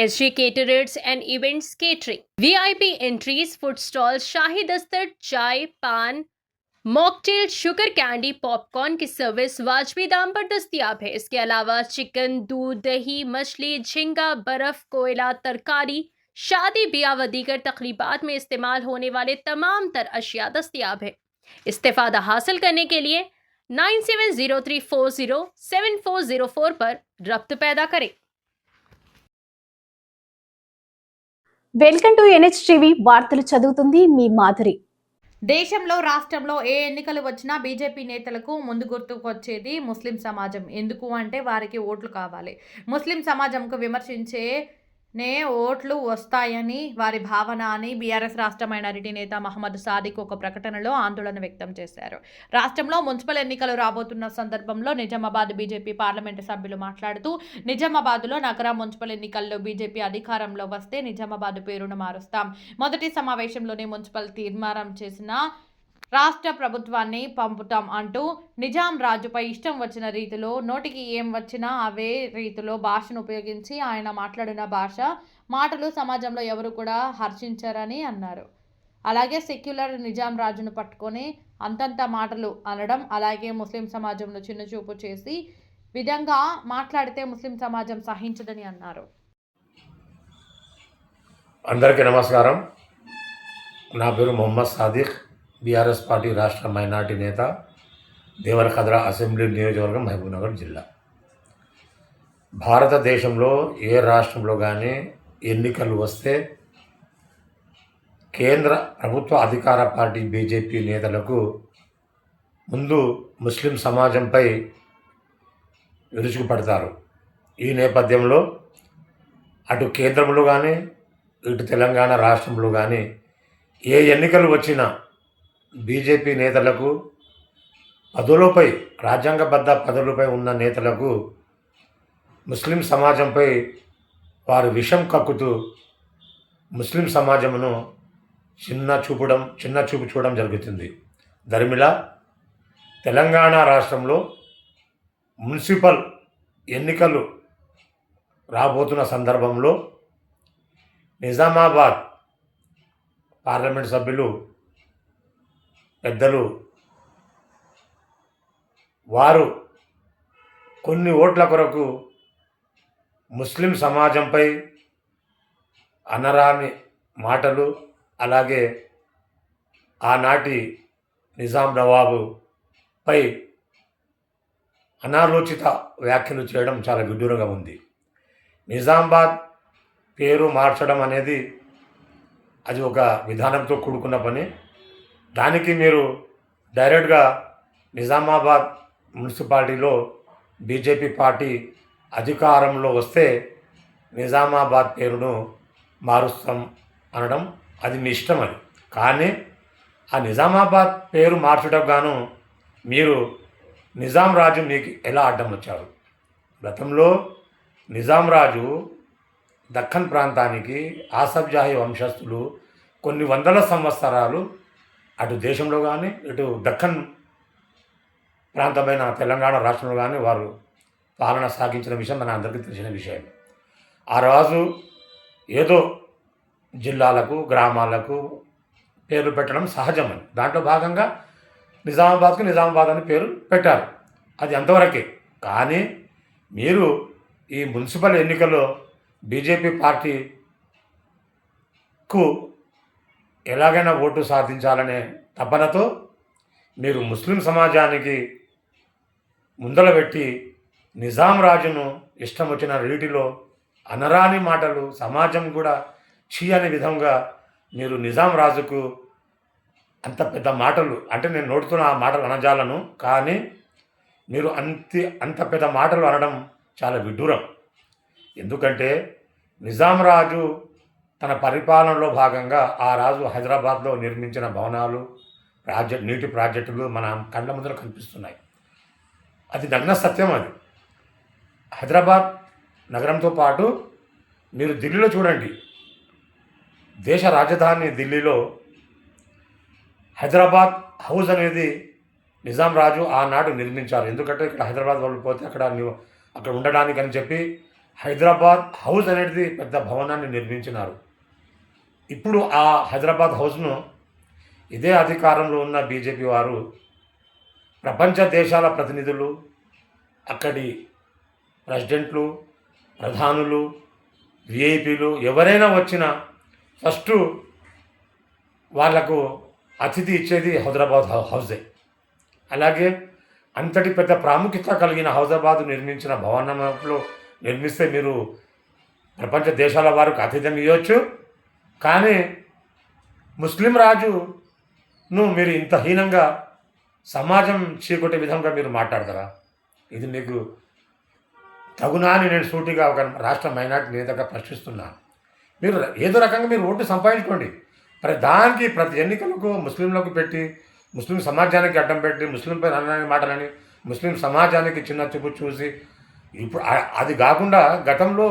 SG Caterers and Events Catering. VIP entries, food stall शाही दस्तर चाय पान मॉकटेल शुगर कैंडी पॉपकॉर्न की service वाजबी दाम पर दस्तियाब है। इसके अलावा चिकन दूध दही मछली झींगा बर्फ़ कोयला तरकारी शादी ब्याह व दीगर तकरीबात में इस्तेमाल होने वाले तमाम तर अशिया दस्तियाब है। इस्तेफादा हासिल करने के लिए nine seven zero three four zero seven four zero four पर रब्त पैदा करें। వెల్కమ్ టు ఎన్హెచ్టీవీ వార్తలు చదువుతుంది మీ మాధురి. దేశంలో రాష్ట్రంలో ఏ ఎన్నికలు వచ్చినా బీజేపీ నేతలకు ముందు గుర్తుకొచ్చేది ముస్లిం సమాజం. ఎందుకు అంటే వారికి ఓట్లు కావాలి. ముస్లిం సమాజంకు విమర్శించే నే ఓట్లు వస్తాయని వారి భావన అని బీఆర్ఎస్ రాష్ట్ర మైనారిటీ నేత మహమ్మద్ సాదిక్ ఒక ప్రకటనలో ఆందోళన వ్యక్తం చేశారు. రాష్ట్రంలో మున్సిపల్ ఎన్నికలు రాబోతున్న సందర్భంలో నిజామాబాద్ బీజేపీ పార్లమెంటు సభ్యులు మాట్లాడుతూ నిజామాబాద్లో నగర మున్సిపల్ ఎన్నికల్లో బీజేపీ అధికారంలో వస్తే నిజామాబాద్ పేరును మారుస్తాం. మొదటి సమావేశంలోనే మున్సిపల్ తీర్మానం చేసిన రాష్ట్ర ప్రభుత్వాన్ని పంపుతాం అంటూ నిజాం రాజుపై ఇష్టం వచ్చిన రీతిలో నోటికి ఏం వచ్చినా అవే రీతిలో భాషను ఉపయోగించి ఆయన మాట్లాడిన భాష మాటలు సమాజంలో ఎవరు కూడా హర్షించరని అన్నారు. అలాగే సెక్యులర్ నిజాం రాజును పట్టుకొని అంతంత మాటలు అనడం అలాగే ముస్లిం సమాజంలో చిన్నచూపు చేసి విధంగా మాట్లాడితే ముస్లిం సమాజం సహించదని అన్నారు. అందరికీ నమస్కారం. నా పేరు మొహమ్మద్ సాదిక్. బీఆర్ఎస్ పార్టీ రాష్ట్ర మైనార్టీ నేత దేవరకద్ర అసెంబ్లీ నియోజకవర్గం మహబూబ్నగర్ జిల్లా. భారతదేశంలో ఏ రాష్ట్రంలో కానీ ఎన్నికలు వస్తే కేంద్ర ప్రభుత్వ అధికార పార్టీ బీజేపీ నేతలకు ముందు ముస్లిం సమాజంపై విరుచుకుపడతారు. ఈ నేపథ్యంలో అటు కేంద్రంలో కానీ ఇటు తెలంగాణ రాష్ట్రంలో కానీ ఏ ఎన్నికలు వచ్చినా బీజేపీ నేతలకు పదవులపై రాజ్యాంగబద్ధ పదవులపై ఉన్న నేతలకు ముస్లిం సమాజంపై వారు విషం కక్కుతూ ముస్లిం సమాజమును చిన్న చూపడం చిన్న చూపు చూడడం జరుగుతుంది. ధర్మిళ తెలంగాణ రాష్ట్రంలో మున్సిపల్ ఎన్నికలు రాబోతున్న సందర్భంలో నిజామాబాద్ పార్లమెంట్ సభ్యులు పెద్దలు వారు కొన్ని ఓట్ల కొరకు ముస్లిం సమాజంపై అనరాని మాటలు అలాగే ఆనాటి నిజాం నవాబుపై అనాలోచిత వ్యాఖ్యలు చేయడం చాలా విడ్డూరంగా ఉంది. నిజామాబాద్ పేరు మార్చడం అనేది అది ఒక విధానంతో కూడుకున్న పని. దానికి మీరు డైరెక్ట్గా నిజామాబాద్ మున్సిపాలిటీలో బీజేపీ పార్టీ అధికారంలో వస్తే నిజామాబాద్ పేరును మారుస్తాం అనడం అది మీ ఇష్టం అది. కానీ ఆ నిజామాబాద్ పేరు మార్చడం గాను మీరు నిజాం రాజు మీకు ఎలా అడ్డం వచ్చారు గతంలో నిజాం రాజు దక్కన్ ప్రాంతానికి ఆసబ్జాహి వంశస్థులు కొన్ని వందల సంవత్సరాలు అటు దేశంలో కానీ ఇటు దక్కన్ ప్రాంతమైన తెలంగాణ రాష్ట్రంలో కానీ వారు పాలన సాగించిన విషయం మన అందరికీ తెలిసిన విషయం. ఆ రాజు ఏదో జిల్లాలకు గ్రామాలకు పేర్లు పెట్టడం సహజమని. దాంట్లో భాగంగా నిజామాబాద్కు నిజామాబాద్ అని పేరు పెట్టారు. అది అంతవరకే. కానీ మీరు ఈ మున్సిపల్ ఎన్నికల్లో బీజేపీ పార్టీకు ఎలాగైనా ఓటు సాధించాలనే తపనతో మీరు ముస్లిం సమాజానికి ముందల పెట్టి నిజాం రాజును ఇష్టం వచ్చిన రీటిలో అనరాని మాటలు సమాజం కూడా చీ అనే విధంగా మీరు నిజాం రాజుకు అంత పెద్ద మాటలు అంటే నేను నోడుతున్న ఆ మాటలు అనజాలను కానీ మీరు అంత అంత పెద్ద మాటలు అనడం చాలా విడ్డూరం. ఎందుకంటే నిజాం రాజు తన పరిపాలనలో భాగంగా ఆ రాజు హైదరాబాద్లో నిర్మించిన భవనాలు ప్రాజెక్ట్ నీటి ప్రాజెక్టులు మన కళ్ళ ముందర కనిపిస్తున్నాయి. అది నగ్న సత్యం అది. హైదరాబాద్ నగరంతో పాటు మీరు ఢిల్లీలో చూడండి. దేశ రాజధాని ఢిల్లీలో హైదరాబాద్ హౌస్ అనేది నిజాం రాజు ఆనాడు నిర్మించారు. ఎందుకంటే ఇక్కడ హైదరాబాద్ వాళ్ళు పోతే అక్కడ నువ్వు అక్కడ ఉండడానికి అని చెప్పి హైదరాబాద్ హౌస్ అనేది పెద్ద భవనాన్ని నిర్మించినారు. ఇప్పుడు ఆ హైదరాబాద్ హౌస్ను ఇదే అధికారంలో ఉన్న బీజేపీ వారు ప్రపంచ దేశాల ప్రతినిధులు అక్కడి ప్రెసిడెంట్లు ప్రధానులు విఐపీలు ఎవరైనా వచ్చినా ఫస్ట్ వాళ్ళకు అతిథి ఇచ్చేది హైదరాబాద్ హౌసే. అలాగే అంతటి పెద్ద ప్రాముఖ్యత కలిగిన హైదరాబాద్ నిర్మించిన భవనంలో నిర్మిస్తే మీరు ప్రపంచ దేశాల వారికి అతిథ్యం ఇవ్వచ్చు. కానీ ముస్లిం రాజును మీరు ఇంత హీనంగా సమాజం చీకొట్టే విధంగా మీరు మాట్లాడతారా? ఇది మీకు తగునా అని నేను సూటిగా ఒక రాష్ట్ర మైనార్టీ నేతగా ప్రశ్నిస్తున్నాను మీరు ఏదో రకంగా మీరు ఓటు సంపాదించుకోండి. మరి దానికి ప్రతి ఎన్నికలకు ముస్లింలకు పెట్టి ముస్లిం సమాజానికి అడ్డం పెట్టి ముస్లింపై అనని మాటలని ముస్లిం సమాజానికి చిన్న చూపు చూసి ఇప్పుడు అది కాకుండా గతంలో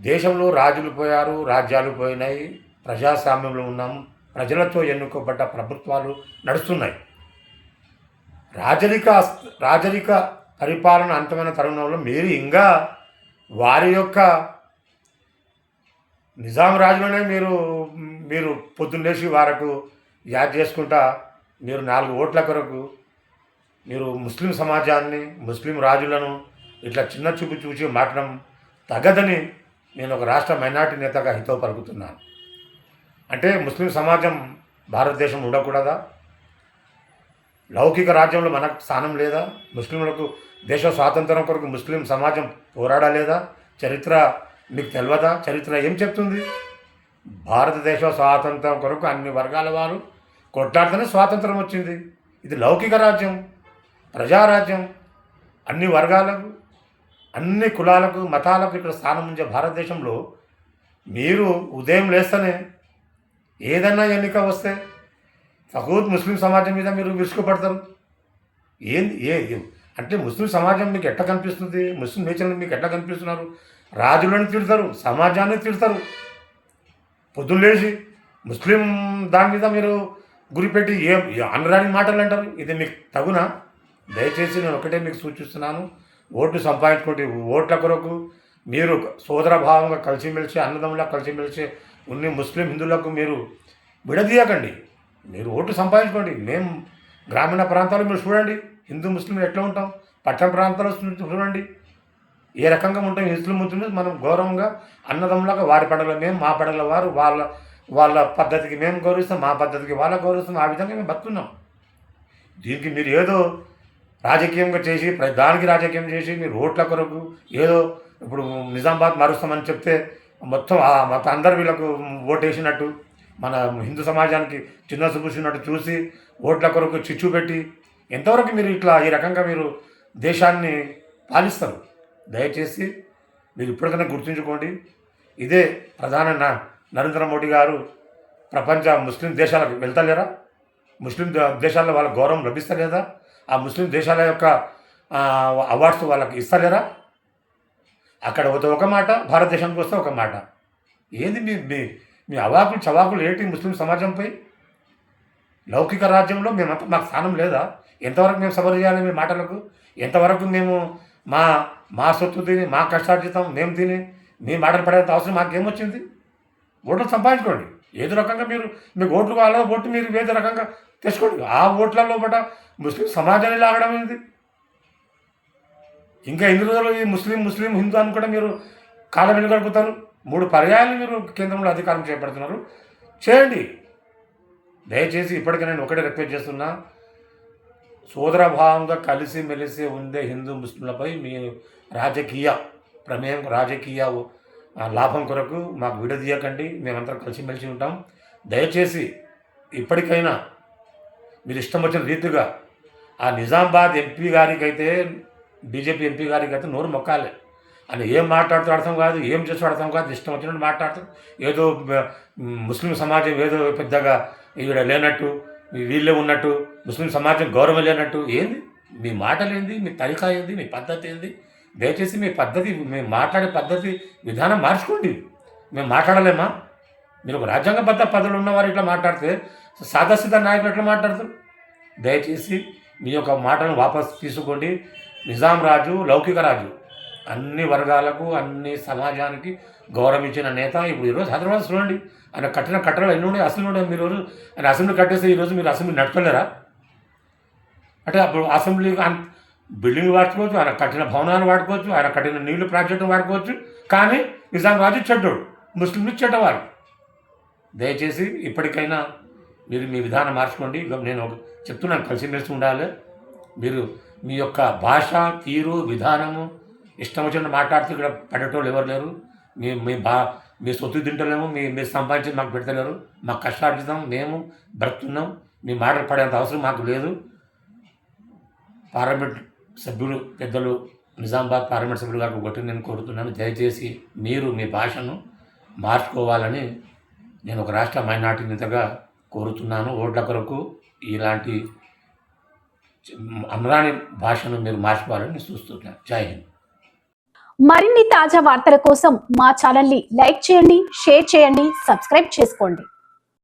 దేశంలో రాజులు పోయారు రాజ్యాలు పోయినాయి ప్రజాస్వామ్యంలో ఉన్నాము ప్రజలతో ఎన్నుకోబడ్డ ప్రభుత్వాలు నడుస్తున్నాయి. రాజరిక రాజరిక పరిపాలన అంతమైన తరుణంలో మీరు ఇంకా వారి యొక్క నిజాం రాజులోనే మీరు మీరు పొద్దున్నేసి వారకు యాద్ చేసుకుంటా మీరు నాలుగు ఓట్ల కొరకు మీరు ముస్లిం సమాజాన్ని ముస్లిం రాజులను ఇట్లా చిన్న చూపు చూసి మాట్లాడడం తగదని నేను ఒక రాష్ట్ర మైనార్టీ నేతగా హితవు పలుకుతున్నాను. అంటే ముస్లిం సమాజం భారతదేశం ఉండకూడదా? లౌకిక రాజ్యంలో మనకు స్థానం లేదా? ముస్లింలకు దేశ స్వాతంత్రం కొరకు ముస్లిం సమాజం పోరాడలేదా? చరిత్ర మీకు తెలియదా చరిత్ర ఏం చెప్తుంది? భారతదేశ స్వాతంత్రం కొరకు అన్ని వర్గాల వారు కొట్లాడితేనే స్వాతంత్రం వచ్చింది. ఇది లౌకిక రాజ్యం ప్రజారాజ్యం అన్ని వర్గాలకు అన్ని కులాలకు మతాలకు ఇక్కడ స్థానం ఉంచే భారతదేశంలో మీరు ఉదయం లేస్తేనే ఏదైనా ఎన్నిక వస్తే ఫకూత్ ముస్లిం సమాజం మీద మీరు విరుచుకుపడతారు ఏంది ఏ అంటే ముస్లిం సమాజం మీకు ఎట్లా కనిపిస్తుంది? ముస్లిం నేచర్లు మీకు ఎట్లా కనిపిస్తున్నారు? రాజులను తిడతారు సమాజాన్ని తిడతారు. పొద్దున్న లేచి ముస్లిం దాని మీద మీరు గురిపెట్టి ఏ ఏ అనరాని మాటలు అంటారు? ఇది మీకు తగునా? దయచేసి నేను ఒకటే మీకు సూచిస్తున్నాను. ఓటు సంపాదించుకోండి ఓట్ల కొరకు మీరు సోదర భావంగా కలిసిమెలిసి అన్నదమ్ములా కలిసిమెలిసి ఉన్ని ముస్లిం హిందువులకు మీరు విడదీయకండి. మీరు ఓటు సంపాదించుకోండి. మేము గ్రామీణ ప్రాంతాలు మీరు చూడండి. హిందూ ముస్లింలు ఎట్లా ఉంటాం? పట్టణ ప్రాంతాలు చూడండి. ఏ రకంగా ఉంటాం? హిందువులు ముస్లింలు మనం గౌరవంగా అన్నదమ్ములాగా వారి పండుగలు మేము మా పండుగల వారు వాళ్ళ వాళ్ళ పద్ధతికి మేము గౌరవిస్తాం మా పద్ధతికి వాళ్ళ గౌరవిస్తాం. ఆ విధంగా మేము బతున్నాం దీనికి మీరు ఏదో రాజకీయంగా చేసి ప్ర- దానికి రాజకీయం చేసి మీరు ఓట్ల కొరకు ఏదో ఇప్పుడు నిజామాబాద్ మారుస్తామని చెప్తే మొత్తం ఆ మత అందరు వీళ్ళకు ఓటేసినట్టు మన హిందూ సమాజానికి చిన్న చూసినట్టు చూసి ఓట్ల కొరకు చిచ్చు పెట్టి ఎంతవరకు మీరు ఇట్లా ఈ రకంగా మీరు దేశాన్ని పాలిస్తారు? దయచేసి మీరు ఇప్పటికైనా గుర్తుంచుకోండి. ఇదే ప్రధాన నరేంద్ర మోడీ గారు ప్రపంచ ముస్లిం దేశాలకు వెళ్తలేరా? ముస్లిం ద- దేశాల్లో వాళ్ళ గౌరవం లభిస్తలేదా? ఆ ముస్లిం దేశాల యొక్క అవార్డ్స్ వాళ్ళకి ఇస్తలేరా అక్కడ పోతే ఒక మాట భారతదేశానికి వస్తే ఒక మాట. ఏంది మీ మీ మీ అవాకులు చవాకులు ఏంటి ముస్లిం సమాజంపై లౌకిక రాజ్యంలో మేమంతా మాకు స్థానం లేదా? ఎంతవరకు మేము సబరు చేయాలి మీ మాటలకు? ఎంతవరకు మేము మా మా సొత్తు తిని మా కష్టార్జితం మేము తిని మీ మాటలు పడేంత అవసరం మాకేమొచ్చింది? ఓట్లు సంపాదించుకోండి. ఏదో రకంగా మీరు మీకు ఓట్లు కావాలో ఓట్లు మీరు ఏదో రకంగా తెచ్చుకోండి. ఆ ఓట్లలో పట ముస్లిం సమాజాన్ని లాగడం అనేది ఇంకా ఎన్ని రోజులు ఈ ముస్లిం ముస్లిం హిందూ అని కూడా మీరు కాలం వెనుగడుపుతారు మూడు పర్యాయాలు మీరు కేంద్రంలో అధికారం చేపడుతున్నారు. చేయండి. దయచేసి ఇప్పటికీ నేను ఒకటే రిక్వెస్ట్ చేస్తున్నా. సోదరభావంగా కలిసి మెలిసి ఉండే హిందూ ముస్లింలపై మీ రాజకీయ ప్రమేయం రాజకీయ లాభం కొరకు మాకు విడదీయకండి మేమంతా కలిసిమెలిసి ఉంటాం. దయచేసి ఇప్పటికైనా మీరు ఇష్టం వచ్చిన రీతిగా ఆ నిజామాబాద్ ఎంపీ గారికి అయితే బీజేపీ ఎంపీ గారికి అయితే నోరు మొక్కాలి. అని ఏం మాట్లాడుతూ అర్థం కాదు ఏం చేస్తూ అర్థం కాదు ఇష్టం వచ్చినట్టు మాట్లాడుతూ ఏదో ముస్లిం సమాజం ఏదో పెద్దగా ఈవిడ లేనట్టు మీ వీళ్ళే ఉన్నట్టు ముస్లిం సమాజం గౌరవం లేనట్టు ఏంది? మీ మాటలు ఏంది మీ తరికా ఏంది? మీ పద్ధతి ఏంది? దయచేసి మీ పద్ధతి మేము మాట్లాడే పద్ధతి విధానం మార్చుకోండి. మేము మాట్లాడలేమా? మీరు ఒక రాజ్యాంగబద్ధ పదవులు ఉన్నవారు ఇట్లా మాట్లాడితే సాదాసిద్ధ నాయకులు ఎట్లా మాట్లాడతారు? దయచేసి మీ యొక్క మాటను వాపస్ తీసుకోండి. నిజాం రాజు లౌకిక రాజు. అన్ని వర్గాలకు అన్ని సమాజానికి గౌరవించిన నేత ఇప్పుడు ఈరోజు హైదరాబాద్ చూడండి. ఆయన కట్టిన కట్టడాలు ఎన్ని ఉన్నాయి? అసెంబ్లీ ఉన్నాయి. మీరు రోజు ఆయన అసెంబ్లీ కట్టేస్తే ఈరోజు మీరు అసెంబ్లీ నడపలేరా అంటే అప్పుడు అసెంబ్లీ బిల్డింగ్ వాడుకోవచ్చు ఆయన కట్టిన భవనాలు వాడుకోవచ్చు ఆయన కట్టిన నీళ్ళు ప్రాజెక్టు వాడుకోవచ్చు. కానీ నిజాం చెడ్డోడు ముస్లింలు చెడ్డవారు. దయచేసి ఇప్పటికైనా మీరు మీ విధానం మార్చుకోండి. నేను చెప్తున్నాను కలిసిమెలిసి ఉండాలి. మీరు మీ యొక్క భాష తీరు విధానము ఇష్టం వచ్చిన మాట్లాడుతూ ఇక్కడ పడేటోళ్ళు ఎవరు లేరు. మీ మీ బా మీ సొత్తు తింటలేము మీ మీరు సంపాదించి మాకు పెడతలేరు. మాకు కష్టార్జితం మేము బ్రతున్నాం మీ మాటలు పడేంత అవసరం మాకు లేదు. పార్లమెంట్ సభ్యులు పెద్దలు నిజామాబాద్ పార్లమెంట్ సభ్యులు గారు ఒకటి నేను కోరుతున్నాను. దయచేసి మీరు మీ భాషను మార్చుకోవాలని నేను ఒక రాష్ట్ర మైనార్టీ నేతగా కోరుతున్నాను. ఓట్ల కొరకు ఇలాంటి అమరాని భాషను మీరు మార్చుకోవాలని చూస్తున్నాను. జై హింద్. మరిన్ని తాజా వార్తల కోసం మా ఛానల్ని లైక్ చేయండి షేర్ చేయండి సబ్స్క్రైబ్ చేసుకోండి.